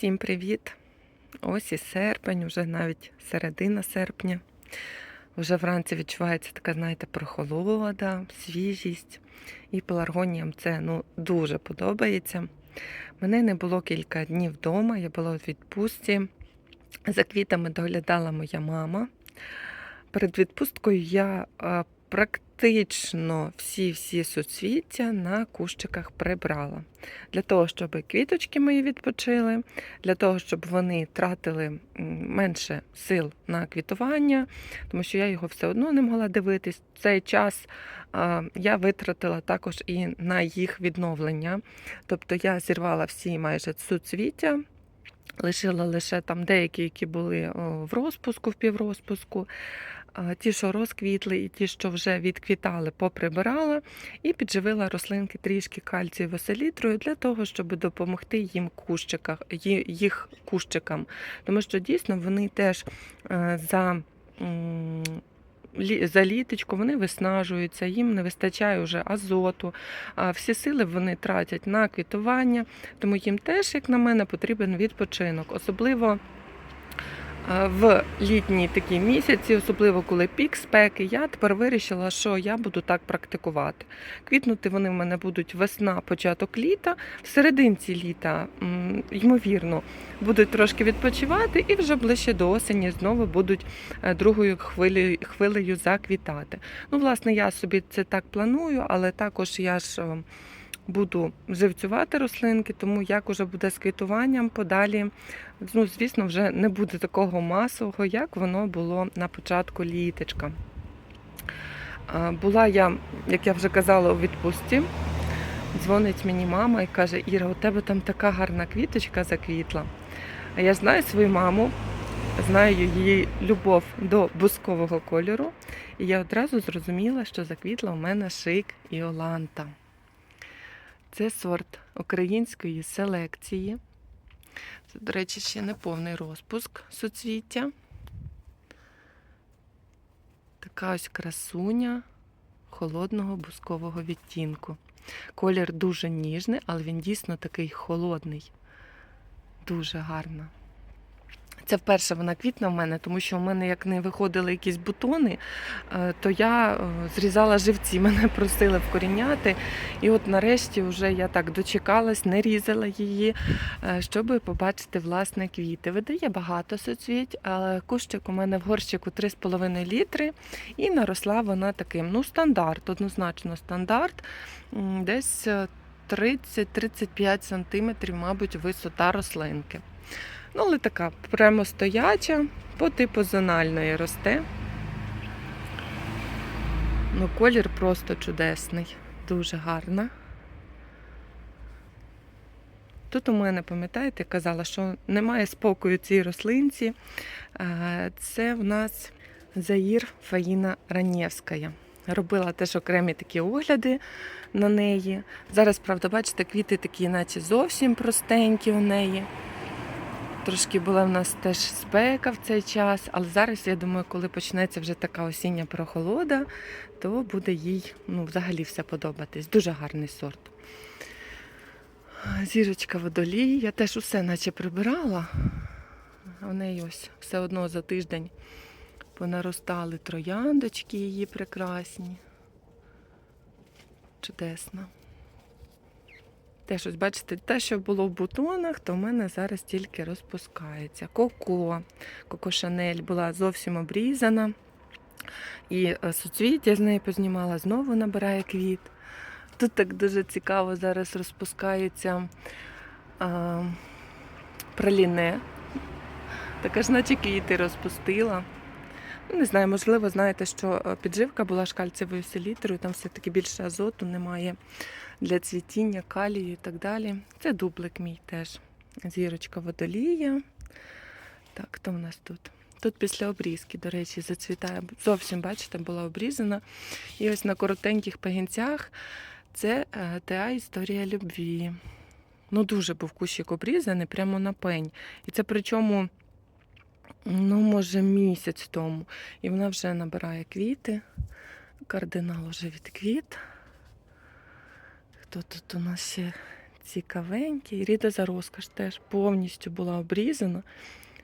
Всім привіт! Ось і серпень, вже навіть середина серпня. Вже вранці відчувається така, знаєте, прохолода, свіжість. І пеларгоніям це ну, дуже подобається. Мене не було кілька днів вдома, я була у відпустці. За квітами доглядала моя мама. Перед відпусткою я а, практично всі-всі суцвіття на кущиках прибрала. Для того, щоб квіточки мої відпочили, для того, щоб вони тратили менше сил на квітування, тому що я його все одно не могла дивитись. Цей час я витратила також і на їх відновлення. Тобто я зірвала всі майже суцвіття. Лишила лише там деякі, які були в розпуску, в піврозпуску. Ті, що розквітли, і ті, що вже відквітали, поприбирала і підживила рослинки трішки кальцієвою селітрою для того, щоб допомогти їм кущиках, їх кущикам. Тому що дійсно вони теж е, за. За літочку вони виснажуються, їм не вистачає вже азоту, всі сили вони тратять на квітування, тому їм теж, як на мене, потрібен відпочинок. Особливо в літні такі місяці, особливо коли пік спеки, я тепер вирішила, що я буду так практикувати. Квітнути вони в мене будуть весна, початок літа. В серединці літа, ймовірно, будуть трошки відпочивати і вже ближче до осені знову будуть е, другою хвилею, хвилею заквітати. Ну, власне, я собі це так планую, але також я ж. Буду живцювати рослинки, тому як уже буде з квітуванням подалі, ну, звісно, вже не буде такого масового, як воно було на початку літочка. Була я, як я вже казала, у відпустці. Дзвонить мені мама і каже: Іра, у тебе там така гарна квіточка заквітла. А я знаю свою маму, знаю її любов до бускового кольору. І я одразу зрозуміла, що заквітла у мене шик Іоланта. Це сорт української селекції. Це, до речі, ще не повний розпуск суцвіття. Така ось красуня холодного бускового відтінку. Колір дуже ніжний, але він дійсно такий холодний. Дуже гарно. Це вперше вона квітне в мене, тому що в мене як не виходили якісь бутони, е, то я е, зрізала живці, мене просили вкоріняти. І от нарешті вже я так дочекалась, не різала її, е, щоб побачити власне квіти. Видає багато соцвіть, але кущик у мене в горщику 3,5 літри, і наросла вона таким. Ну, стандарт, однозначно стандарт. Десь е, 30-35 сантиметрів, мабуть, висота рослинки. Ну, але така прямо стояча, по типу зональної росте. Ну, колір просто чудесний, дуже гарна. Тут у мене, пам'ятаєте, казала, що немає спокою цій рослинці. Це в нас Заїр Фаїна Ранєвська. Робила теж окремі такі огляди на неї. Зараз, правда, бачите, квіти такі, наче зовсім простенькі у неї. Трошки була в нас теж спека в цей час, але зараз, я думаю, коли почнеться вже така осіння прохолода, то буде їй ну, взагалі все подобатись. Дуже гарний сорт. Зірочка водолій. Я теж усе наче прибирала. В неї ось все одно за тиждень понаростали трояндочки її прекрасні. Чудесно. Теж ось, бачите, те, що було в бутонах, то в мене зараз тільки розпускається. Коко. Коко Шанель була зовсім обрізана. І е, суцвіття з неї познімала, знову набирає квіт. Тут так дуже цікаво зараз розпускається а, праліне. Така ж наче квіти розпустила. Не знаю, можливо, знаєте, що е, підживка була ж кальцієвою селітрою, там все-таки більше азоту немає для цвітіння, калію і так далі. Це дублик мій теж. Зірочка водолія. Так, хто в нас тут? Тут після обрізки, до речі, зацвітає. Зовсім, бачите, була обрізана. І ось на коротеньких пагінцях це е, ТА історія любві. Ну, дуже був кущик обрізаний, прямо на пень. І це причому, ну, може, місяць тому. І вона вже набирає квіти. Кардинал вже відквіт. Хто тут у нас ще Цікавенький. Ріда за розкаш теж повністю була обрізана.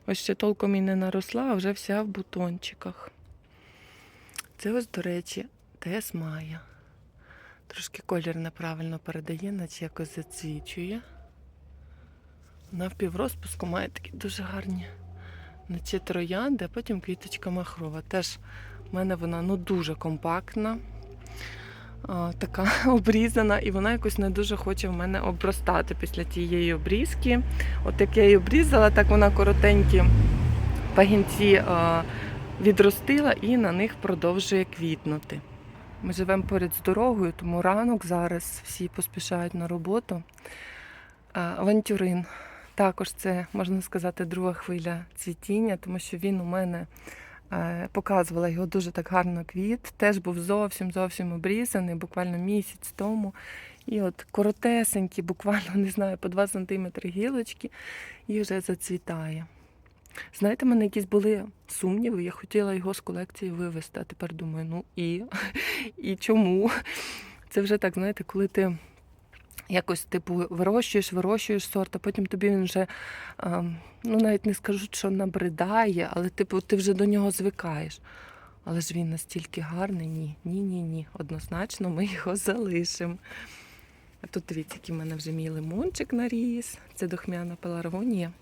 Ось ще толком і не наросла, а вже вся в бутончиках. Це ось, до речі, Тес Майя. Трошки колір неправильно передає, наче якось зацвічує. Вона в піврозпуску має такі дуже гарні наче троянди, а потім квіточка махрова. Теж в мене вона ну, дуже компактна, така обрізана, і вона якось не дуже хоче в мене обростати після тієї обрізки. От як я її обрізала, так вона коротенькі пагінці відростила і на них продовжує квітнути. Ми живемо поряд з дорогою, тому ранок зараз всі поспішають на роботу. Авантюрин. Також це, можна сказати, друга хвиля цвітіння, тому що він у мене е, показувала його дуже так гарно квіт. Теж був зовсім зовсім обрізаний, буквально місяць тому. І от коротесенькі, буквально не знаю, по 2 см гілочки, і вже зацвітає. Знаєте, в мене якісь були сумніви, я хотіла його з колекції вивезти, а тепер думаю, ну і, і чому? Це вже так, знаєте, коли ти якось типу вирощуєш, вирощуєш сорт, а потім тобі він вже, ем, ну навіть не скажу, що набридає, але типу ти вже до нього звикаєш. Але ж він настільки гарний, ні, ні, ні. Однозначно ми його залишимо. Тут дивіться, який в мене вже мій лимончик наріс. Це дохмяна пеларгонія.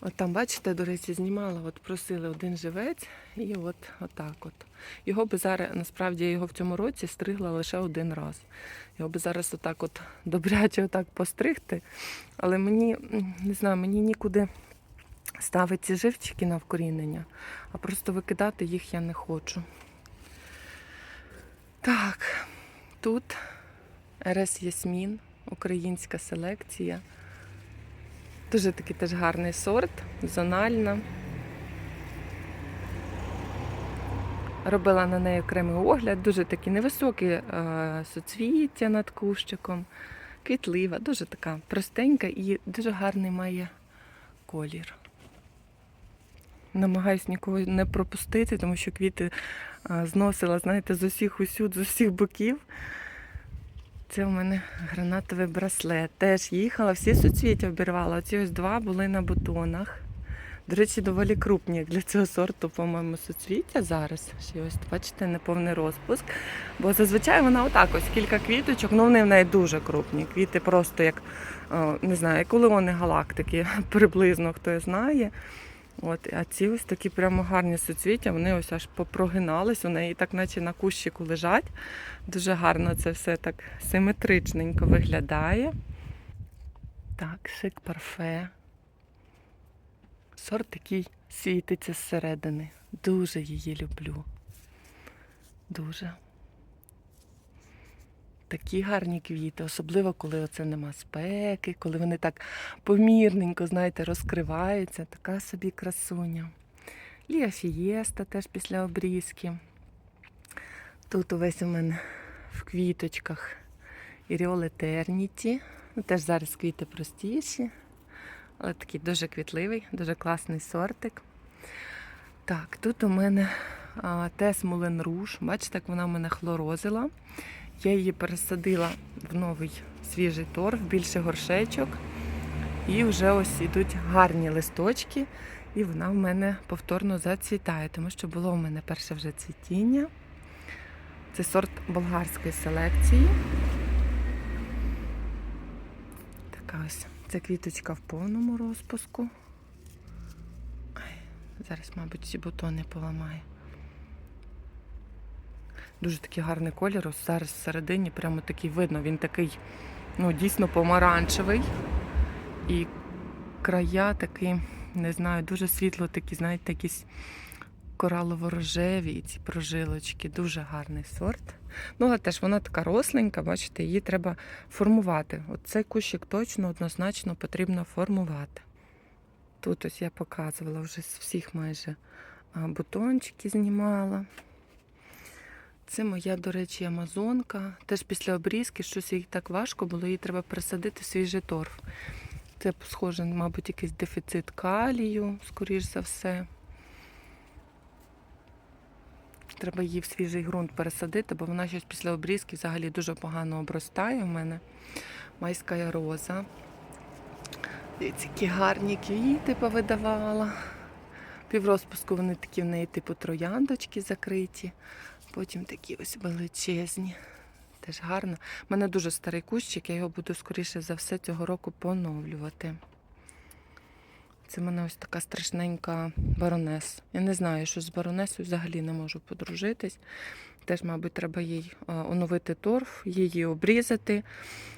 От там, бачите, до речі, знімала, от просили один живець, і от отак от. Його би зараз, насправді, я його в цьому році стригла лише один раз. Його би зараз отак от добряче отак постригти. Але мені, не знаю, мені нікуди ставити ці живчики на вкорінення, а просто викидати їх я не хочу. Так, тут РС Ясмін, українська селекція. Дуже такий теж гарний сорт, зональна. Робила на неї окремий огляд, дуже такі невисокі е, соцвіття над кущиком, квітлива, дуже така простенька і дуже гарний має колір. Намагаюсь нікого не пропустити, тому що квіти е, зносила, знаєте, з усіх усюд, з усіх боків. Це у мене гранатовий браслет. Теж їхала, всі суцвіття обірвала. Оці ось два були на бутонах. До речі, доволі крупні для цього сорту, по-моєму, суцвіття зараз. Ще ось, бачите, неповний розпуск. Бо зазвичай вона отак ось кілька квіточок, ну вони в неї дуже крупні. Квіти просто як, о, не знаю, як улеони галактики, приблизно хто знає. От, а ці ось такі прямо гарні суцвіття, вони ось аж попрогинались, у неї так наче на кущику лежать. Дуже гарно це все так симетричненько виглядає. Так, шик парфе. Сорт такий світиться зсередини. Дуже її люблю. Дуже. Такі гарні квіти, особливо коли оце нема спеки, коли вони так помірненько, знаєте, розкриваються. Така собі красуня. Лія Фієста теж після обрізки. Тут увесь у мене в квіточках Іріол Етерніті. Ну, теж зараз квіти простіші, але такий дуже квітливий, дуже класний сортик. Так, тут у мене Тес Мулен Руж. Бачите, як вона в мене хлорозила. Я її пересадила в новий свіжий торф, більше горшечок. І вже ось ідуть гарні листочки, і вона в мене повторно зацвітає, тому що було в мене перше вже цвітіння. Це сорт болгарської селекції. Така ось це квіточка в повному розпуску. Ай, зараз, мабуть, ці бутони поламаю. Дуже такий гарний колір. Ось зараз всередині прямо такий видно. Він такий, ну, дійсно помаранчевий. І края такі, не знаю, дуже світло такі, знаєте, якісь коралово-рожеві і ці прожилочки. Дуже гарний сорт. Ну, але теж вона така росленька, бачите, її треба формувати. От цей кущик точно однозначно потрібно формувати. Тут ось я показувала вже з всіх майже бутончики знімала. Це моя, до речі, амазонка. Теж після обрізки щось їй так важко було, їй треба пересадити свіжий торф. Це схоже, мабуть, якийсь дефіцит калію, скоріш за все. Треба її в свіжий ґрунт пересадити, бо вона щось після обрізки взагалі дуже погано обростає у мене. майська роза. Дивіться, які гарні квіти повидавала. Піврозпуску вони такі в неї, типу трояндочки закриті. Потім такі ось величезні. Теж гарно. У мене дуже старий кущик, я його буду скоріше за все цього року поновлювати. Це в мене ось така страшненька баронес. Я не знаю, що з баронесою взагалі не можу подружитись. Теж, мабуть, треба їй е, оновити торф, її обрізати,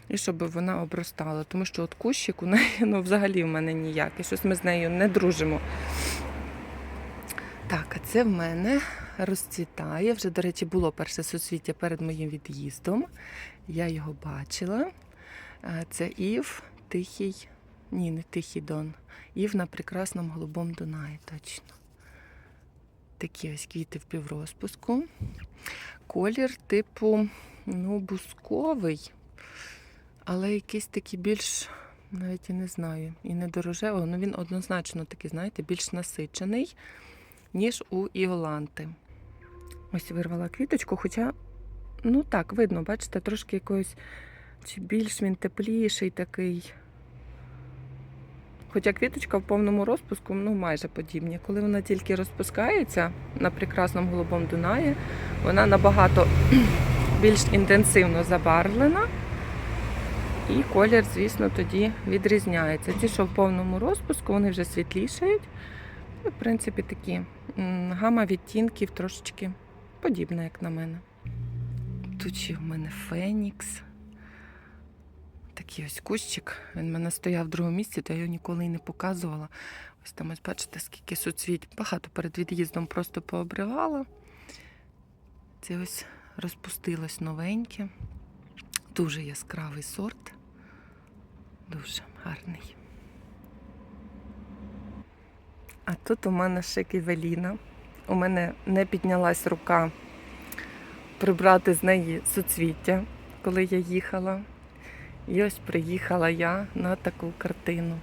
і щоб вона обростала. Тому що от кущик у неї ну, взагалі в мене ніякий. Щось ми з нею не дружимо. Так, а це в мене розцвітає. Вже, до речі, було перше суцвіття перед моїм від'їздом. Я його бачила. Це Ів Тихий. Ні, не Тихий Дон. Ів на прекрасному голубому Дунаї, точно. Такі ось квіти в піврозпуску. Колір типу, ну, бусковий, але якийсь такий більш, навіть і не знаю, і не дорожевий, ну він однозначно такий, знаєте, більш насичений, ніж у Іоланти. Ось вирвала квіточку, хоча, ну так, видно, бачите, трошки якоїсь, чи більш він тепліший такий. Хоча квіточка в повному розпуску ну, майже подібні. Коли вона тільки розпускається на прекрасному голубому Дунаї, вона набагато більш інтенсивно забарвлена. І колір, звісно, тоді відрізняється. Ті, що в повному розпуску, вони вже світлішають. І, в принципі, такі гама відтінків трошечки подібна, як на мене. Тут ще в мене Фенікс. Такий ось кущик. Він в мене стояв в другому місці, то я його ніколи і не показувала. Ось там ось бачите, скільки суцвіть. Багато перед від'їздом просто пообривала. Це ось розпустилось новеньке. Дуже яскравий сорт. Дуже гарний. А тут у мене ще ківеліна. У мене не піднялась рука прибрати з неї суцвіття, коли я їхала. І ось приїхала я на таку картину.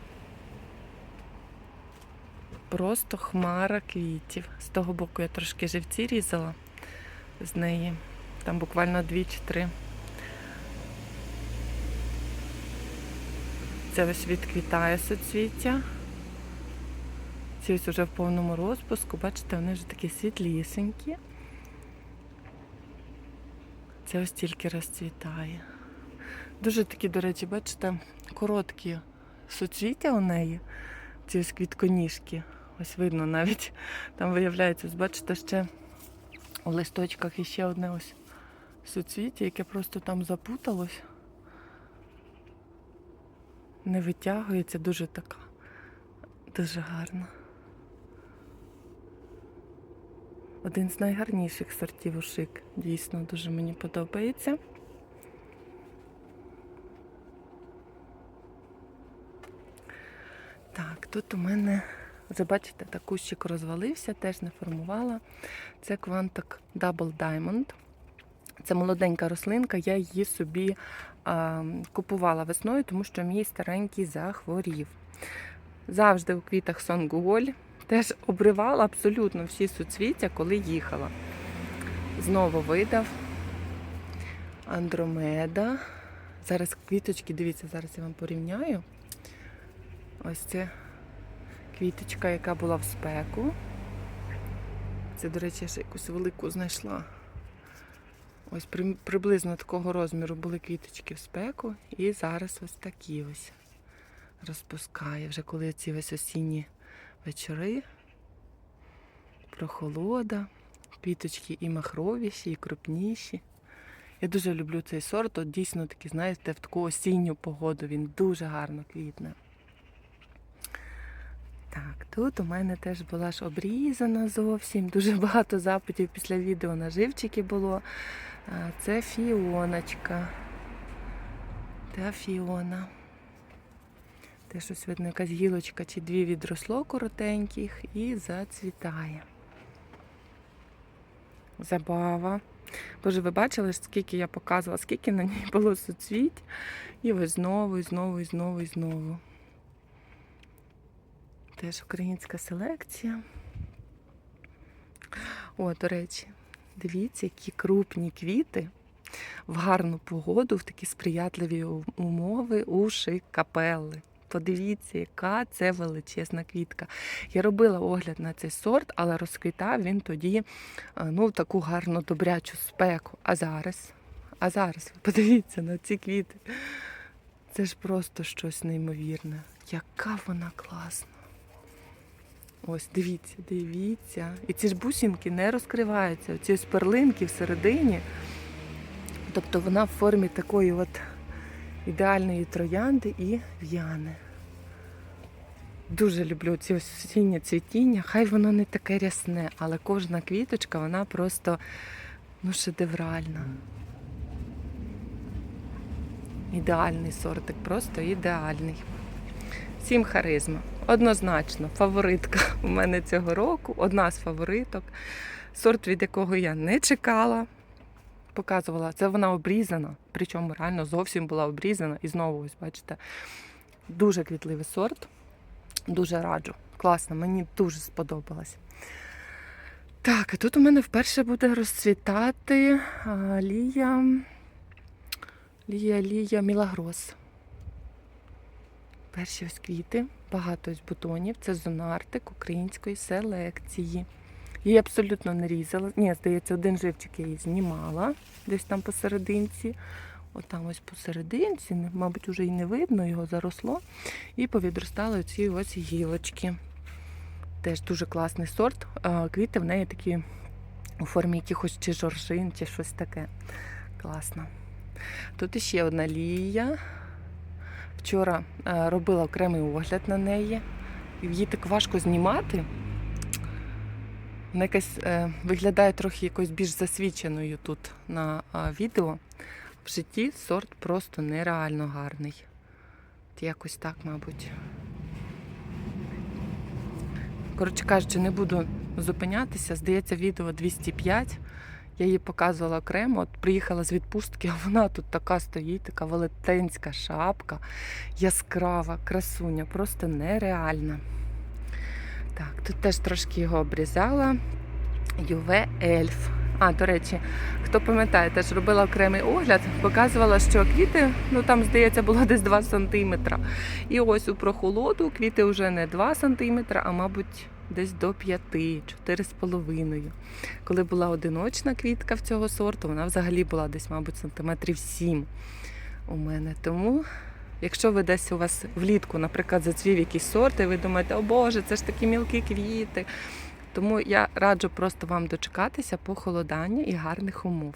Просто хмара квітів. З того боку я трошки живці різала з неї. Там буквально дві чи три. Це ось відквітає соцвіття. Ці ось вже в повному розпуску. Бачите, вони вже такі світлісенькі. Це ось тільки розцвітає. Дуже такі, до речі, бачите, короткі суцвіття у неї, ці ось квітконіжки. Ось видно навіть. Там виявляється, бачите, ще у листочках іще одне ось суцвіття, яке просто там запуталось. Не витягується, дуже така, дуже гарна. Один з найгарніших сортів ушик. Дійсно, дуже мені подобається. Так, тут у мене, вже бачите, так кущик розвалився, теж не формувала. Це Quantoc Double Diamond. Це молоденька рослинка, я її собі а, купувала весною, тому що мій старенький захворів. Завжди у квітах Сонгуоль. Теж обривала абсолютно всі суцвіття, коли їхала. Знову видав Андромеда. Зараз квіточки, дивіться, зараз я вам порівняю. Ось це квіточка, яка була в спеку. Це, до речі, я ще якусь велику знайшла. Ось при- приблизно такого розміру були квіточки в спеку. І зараз ось такі ось розпускає. Вже коли ці ось осінні вечори, прохолода, квіточки і махровіші, і крупніші. Я дуже люблю цей сорт. От дійсно такий, знаєте, в таку осінню погоду він дуже гарно квітне. Так, тут у мене теж була ж обрізана зовсім. Дуже багато запитів після відео на живчики було. Це фіоночка. Та фіона. Теж щось видно, якась гілочка чи дві відросло коротеньких і зацвітає. Забава. Боже, ви бачили, скільки я показувала, скільки на ній було суцвіть. І ось знову, і знову, і знову, і знову. Теж українська селекція. О, до речі, дивіться, які крупні квіти. в гарну погоду, в такі сприятливі умови у шикапелли. Подивіться, яка це величезна квітка. Я робила огляд на цей сорт, але розквітав він тоді е, ну, в таку гарну добрячу спеку. А зараз, а зараз, подивіться на ці квіти. Це ж просто щось неймовірне. Яка вона класна. Ось, дивіться, дивіться. І ці ж бусинки не розкриваються. Ці ось перлинки всередині. Тобто вона в формі такої от ідеальної троянди і в'яне. Дуже люблю ці осіннє цвітіння. Хай воно не таке рясне, але кожна квіточка, вона просто ну, шедевральна. Ідеальний сортик, просто ідеальний. Всім харизма. Однозначно, фаворитка у мене цього року, одна з фавориток. Сорт, від якого я не чекала. Показувала, це вона обрізана, причому реально зовсім була обрізана. І знову, ось бачите, дуже квітливий сорт. Дуже раджу. Класно, мені дуже сподобалось. Так, і тут у мене вперше буде розцвітати Лія. Лія, Лія Мілагрос. Перші ось квіти, багато ось бутонів. Це зонартик української селекції. Її абсолютно не різала. Ні, здається, один живчик я її знімала десь там посерединці. От там ось посерединці, мабуть, вже і не видно, його заросло. І повідростали ці ось гілочки. Теж дуже класний сорт. Квіти в неї такі у формі якихось чи жоржин, чи щось таке. Класно. Тут іще одна лія. Вчора робила окремий огляд на неї. Її так важко знімати. Вона якась е, виглядає трохи якось більш засвіченою тут на відео. В житті сорт просто нереально гарний. От Якось так, мабуть. Коротше кажучи, не буду зупинятися. Здається, відео 205. Я її показувала окремо. От приїхала з відпустки, а вона тут така стоїть, така велетенська шапка, яскрава, красуня, просто нереальна. Так, тут теж трошки його обрізала. Юве Ельф. А, до речі, хто пам'ятає, теж робила окремий огляд, показувала, що квіти, ну там, здається, було десь 2 см. І ось у прохолоду квіти вже не 2 см, а мабуть, десь до 5, 4,5. Коли була одиночна квітка в цього сорту, вона взагалі була десь, мабуть, сантиметрів 7 у мене. Тому, якщо ви десь у вас влітку, наприклад, зацвів якийсь сорт, і ви думаєте, о Боже, це ж такі мілкі квіти. Тому я раджу просто вам дочекатися похолодання і гарних умов.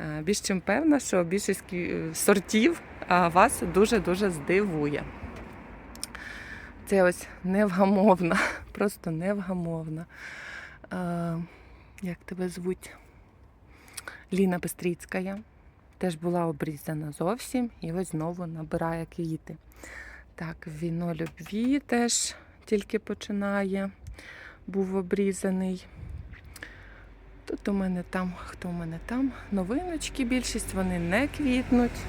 Е, Більш чим певна, що більшість сортів вас дуже-дуже здивує. Це ось невгамовна, просто невгамовна. Е, Як тебе звуть? Ліна Бестріцька. Теж була обрізана зовсім і ось знову набирає квіти. Так, віно любві теж тільки починає, був обрізаний. Тут у мене там, хто у мене там? Новиночки більшість, вони не квітнуть.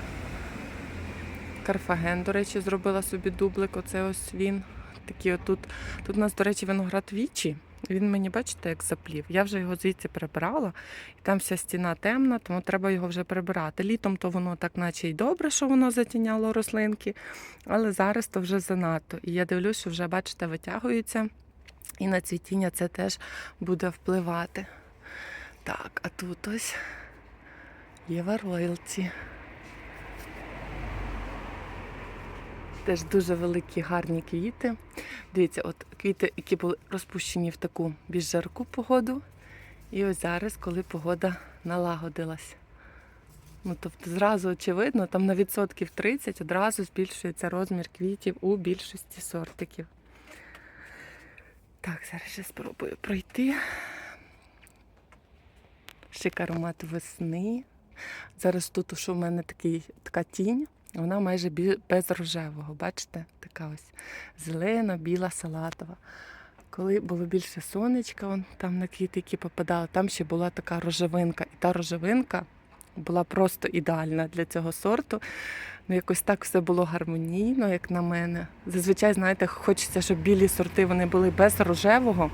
Карфаген, до речі, зробила собі дублик. Оце ось він. Такий отут. Тут у нас, до речі, виноград вічі. Він мені, бачите, як заплів. Я вже його звідси прибирала, і там вся стіна темна, тому треба його вже прибирати. Літом то воно так, наче й добре, що воно затіняло рослинки, але зараз то вже занадто. І я дивлюсь, що вже, бачите, витягується, і на цвітіння це теж буде впливати. Так, а тут ось Єва Роялті. Теж дуже великі гарні квіти. Дивіться, от квіти, які були розпущені в таку більш жарку погоду. І ось зараз, коли погода налагодилась. Ну, тобто зразу очевидно, там на відсотків 30 одразу збільшується розмір квітів у більшості сортиків. Так, зараз ще спробую пройти. Шик аромат весни. Зараз тут, що в мене такий, така тінь, вона майже без рожевого. Бачите? Така ось зелена, біла, салатова. Коли було більше сонечка, там на квіти, які попадали, там ще була така рожевинка. І та рожевинка була просто ідеальна для цього сорту. Ну, якось так все було гармонійно, як на мене. Зазвичай, знаєте, хочеться, щоб білі сорти вони були без рожевого.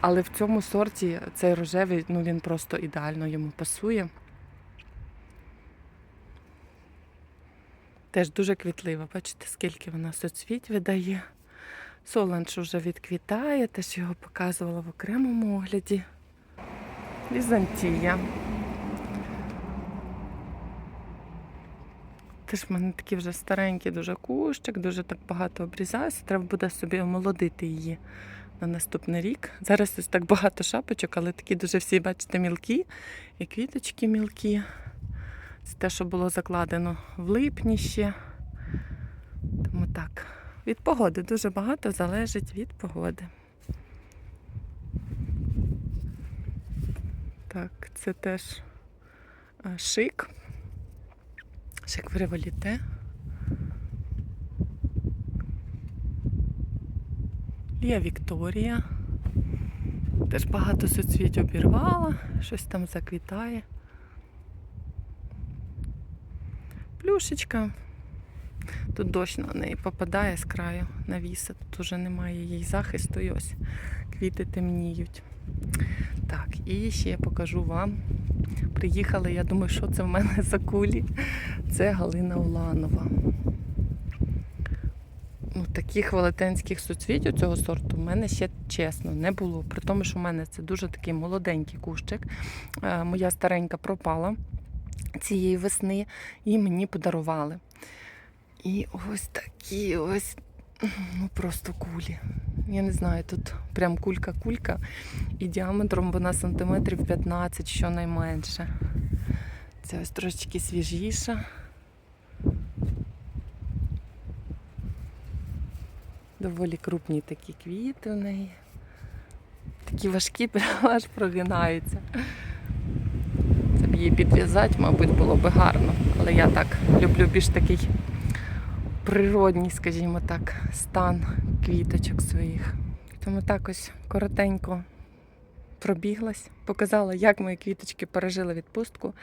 Але в цьому сорті цей рожевий, ну він просто ідеально йому пасує. Теж дуже квітлива. Бачите, скільки вона соцвіть видає. Соланж уже відквітає, теж його показувала в окремому огляді. Візантія. Теж в мене такий вже старенький дуже кущик, дуже так багато обрізався. Треба буде собі омолодити її на наступний рік. Зараз ось так багато шапочок, але такі дуже всі, бачите, мілкі, і квіточки мілкі. Це те, що було закладено в липні ще. Тому так. Від погоди дуже багато залежить від погоди. Так, це теж е, шик. Шик в револіте. Лія Вікторія. Теж багато соцвіть обірвала, щось там заквітає. Плюшечка. Тут дощ на неї попадає з краю навіса. Тут уже немає їй захисту і ось квіти темніють. Так, і ще я покажу вам. Приїхали, я думаю, що це в мене за кулі. Це Галина Уланова. Ну, таких велетенських суцвіть цього сорту в мене ще чесно не було. При тому, що в мене це дуже такий молоденький кущик. Е, Моя старенька пропала цієї весни і мені подарували. І ось такі ось ну просто кулі. Я не знаю, тут прям кулька-кулька і діаметром вона сантиметрів 15 щонайменше. Це ось трошечки свіжіша. Доволі крупні такі квіти в неї. Такі важкі, прямо аж прогинаються. Це б її підв'язати, мабуть, було б гарно. Але я так люблю більш такий природній, скажімо так, стан квіточок своїх. Тому так ось коротенько пробіглась, показала, як мої квіточки пережили відпустку.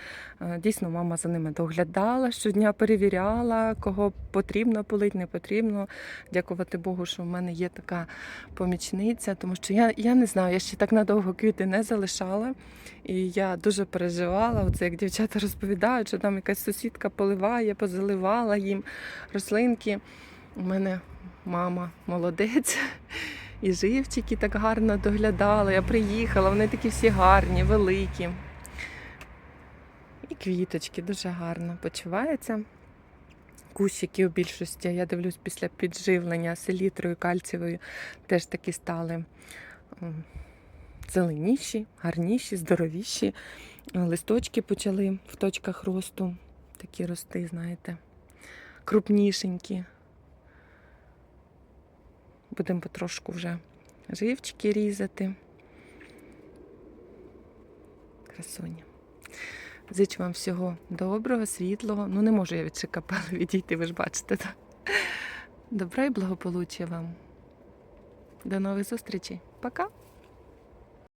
Е, Дійсно, мама за ними доглядала, щодня перевіряла, кого потрібно полить, не потрібно. Дякувати Богу, що в мене є така помічниця, тому що я, я не знаю, я ще так надовго квіти не залишала. І я дуже переживала, оце як дівчата розповідають, що там якась сусідка поливає, позаливала їм рослинки. У мене мама молодець. І живчики так гарно доглядала. Я приїхала, вони такі всі гарні, великі. І квіточки дуже гарно почуваються. Кущики у більшості, я дивлюсь, після підживлення селітрою, кальцієвою теж такі стали зеленіші, гарніші, здоровіші. Листочки почали в точках росту такі рости, знаєте, крупнішенькі. Будемо потрошку вже живчики різати. Красуня. Зичу вам всього доброго, світлого. Ну, не можу я від капели відійти, ви ж бачите. Так? Добра і благополуччя вам. До нових зустрічей. Пока!